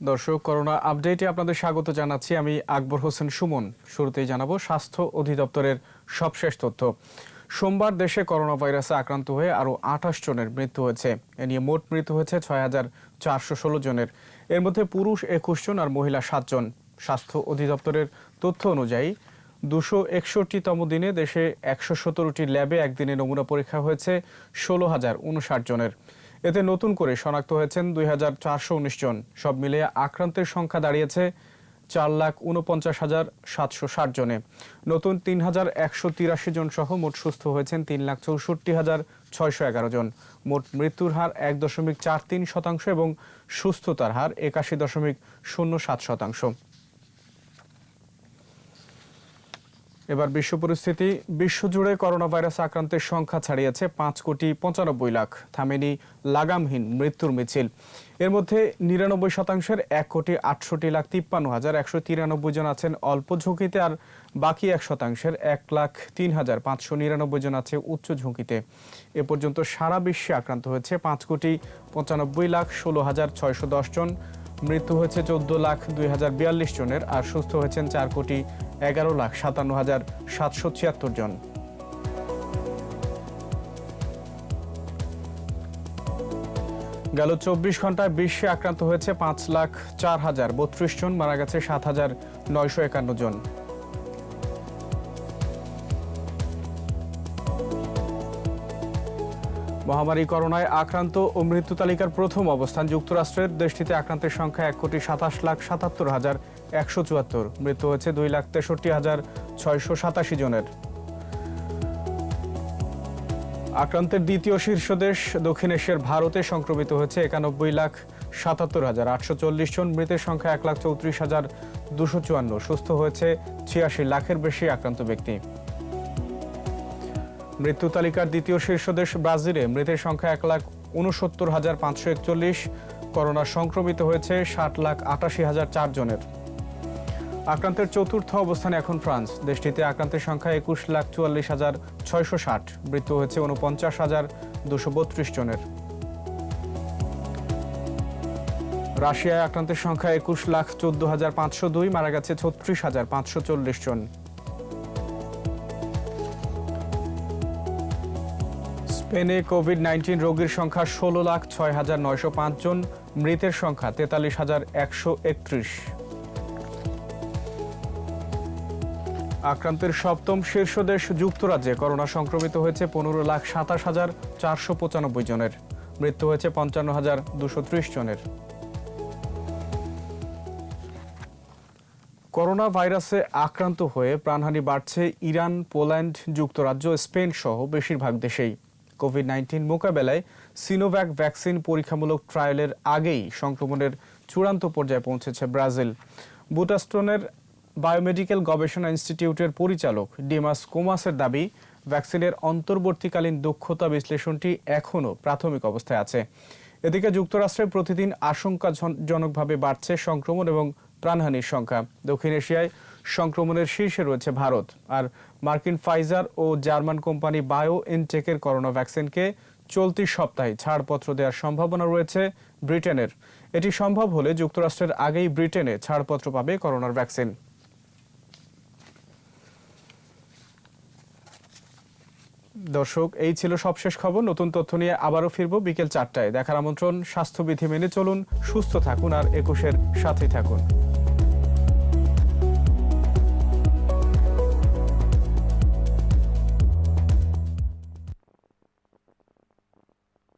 দর্শক, করোনা আপডেটে আপনাদের স্বাগত জানাচ্ছি আমি আকবর হোসেন সুমন। শুরুতেই জানাব স্বাস্থ্য অধিদপ্তরের সবশেষ তথ্য। সোমবার দেশে করোনা ভাইরাসে আক্রান্ত হয়ে আরও আঠাশ জনের মৃত্যু হয়েছে। এ নিয়ে মোট মৃত্যু হয়েছে ছয় হাজার চারশো ষোলো জনের। এর মধ্যে পুরুষ একুশ জন আর মহিলা সাতজন স্বাস্থ্য অধিদপ্তরের তথ্য অনুযায়ী, দুশো একষট্টিতম দিনে দেশে একশো সতেরোটি ল্যাবে একদিনে নমুনা পরীক্ষা হয়েছে ষোলো হাজার উনষাট জনের। এতে নতুন করে শনাক্ত হয়েছেন দুই হাজার চারশো উনিশ জন। সব মিলিয়ে আক্রান্তের সংখ্যা দাঁড়িয়েছে চার লাখ উনপঞ্চাশ হাজার সাতশো ষাট জনে। নতুন তিন হাজার একশো তিরাশি জন সহ মোট সুস্থ হয়েছেন তিন লাখ চৌষট্টি হাজার ছয়শো এগারো জন। মোট মৃত্যুর হার এক দশমিক চার তিন শতাংশ এবং সুস্থতার হার একাশি দশমিক শূন্য সাত শতাংশ। এবার বিশ্ব পরিস্থিতি, বিশ্বজুড়ে করোনা ভাইরাস আক্রান্তের সংখ্যা ছাড়িয়েছে পাঁচ কোটি পঁচানব্বই লাখ। থামেনি লাগামহীন মৃত্যুর মিছিল। এর মধ্যে নিরানব্বই শতাংশের এক কোটি আটষট্টি লাখ তিপ্পান্ন হাজার একশো তিরানব্বই জন আছেন অল্প ঝুঁকিতে আর বাকি এক শতাংশের এক লাখ তিন হাজার পাঁচশো নিরানব্বই জন আছে উচ্চ ঝুঁকিতে। এ পর্যন্ত সারা বিশ্বে আক্রান্ত হয়েছে পাঁচ কোটি পঁচানব্বই লাখ ষোলো হাজার ছয়শো দশ জন। মৃত্যু হয়েছে চোদ্দ লাখ দুই হাজার বিয়াল্লিশ জনের আর সুস্থ হয়েছেন চার কোটি এগারো লাখ সাতান্ন হাজার সাতশো ছিয়াত্তর জন। গেল চব্বিশ ঘন্টায় বিশ্বে আক্রান্ত হয়েছে পাঁচ লাখ চার হাজার বত্রিশ জন, মারা গেছে সাত হাজার নয়শো একান্ন জন। মহামারী করোনায় আক্রান্ত ও মৃত্যু তালিকার প্রথম অবস্থান যুক্তরাষ্ট্রের। দেশটিতে আক্রান্তের সংখ্যা এক কোটি সাতাশ লাখ সাতাত্তর হাজার একশো চুয়াত্তর। মৃত্যু হয়েছে দুই লাখ তেষট্টি হাজার ছয়শো সাতাশি জনের। আক্রান্তের দ্বিতীয় শীর্ষ দেশ দক্ষিণ এশিয়ার ভারতে সংক্রমিত হয়েছে একানব্বই লাখ সাতাত্তর হাজার আটশো চল্লিশ জন। মৃতের সংখ্যা এক লাখ চৌত্রিশ হাজার দুশো চুয়ান্ন। সুস্থ হয়েছে ছিয়াশি লাখের বেশি আক্রান্ত ব্যক্তি। মৃত্যু তালিকার দ্বিতীয় শীর্ষ দেশ ব্রাজিলে। মৃতের সংখ্যা এক লাখ উনসত্তর হাজার পাঁচশো একচল্লিশ। করোনা সংক্রমিত হয়েছে ষাট লাখ আটাশি হাজার চার জনের। আক্রান্তের চতুর্থ অবস্থানে এখন ফ্রান্স। দেশটিতে আক্রান্তের সংখ্যা একুশ লাখ চুয়াল্লিশ হাজার ছয়শো ষাট। মৃত্যু হয়েছে উনপঞ্চাশ হাজার দুশো বত্রিশ জনের। রাশিয়ায় আক্রান্তের সংখ্যা একুশ লাখ চোদ্দ হাজার পাঁচশো দুই, মারা গেছে ছত্রিশ হাজার পাঁচশো চল্লিশ জন। স্পেনে কোভিড নাইন্টিন রোগীর সংখ্যা ষোলো লাখ ছয় হাজার নয়শো পাঁচ জন, মৃতের সংখ্যা তেতাল্লিশ হাজার একশো একত্রিশ। আক্রান্তের সপ্তম শীর্ষ দেশ যুক্তরাজ্যে করোনা সংক্রমিত হয়েছে পনেরো লাখ সাতাশ হাজার চারশো পঁচানব্বই জনের, মৃত্যু হয়েছে পঞ্চান্ন হাজার দুশো ত্রিশ জনের। করোনা ভাইরাসে আক্রান্ত হয়ে প্রাণহানি বাড়ছে ইরান, পোল্যান্ড, যুক্তরাজ্য, স্পেন সহ বেশিরভাগ দেশেই। কোভিড নাইন্টিন মোকাবেলায় সিনোভ্যাক ভ্যাকসিন পরীক্ষামূলক ট্রায়ালের আগেই সংক্রমণের চূড়ান্ত পর্যায়ে পৌঁছেছে ব্রাজিল। বুটাস্টনের বায়োমেডিক্যাল গবেষণা ইনস্টিটিউটের পরিচালক ডিমাস কোমাসের দাবি ভ্যাকসিনের অন্তর্বর্তীকালীন দক্ষতা বিশ্লেষণটি এখনও প্রাথমিক অবস্থায় আছে। এদিকে যুক্তরাষ্ট্রে প্রতিদিন আশঙ্কাজনকভাবে বাড়ছে সংক্রমণ এবং প্রাণহানির সংখ্যা। দক্ষিণ এশিয়ায় সংক্রমণের শীর্ষে রয়েছে ভারত। আর মার্কিন ফাইজার ও জার্মান কোম্পানি বায়ো ইনটেকের করোনা ভ্যাকসিনকে চলতি সপ্তাহে ছাড়পত্র দেওয়ার সম্ভাবনা রয়েছে ব্রিটেনের। এটি সম্ভব হলে যুক্তরাষ্ট্রের আগেই ব্রিটেনে ছাড়পত্র পাবে করোনার ভ্যাকসিন। দর্শক, এই ছিল সবশেষ খবর। নতুন তথ্য নিয়ে আবারও ফিরব বিকেল চারটায়। দেখার আমন্ত্রণ, স্বাস্থ্যবিধি মেনে চলুন, সুস্থ থাকুন, আর একুশের সাথে থাকুন।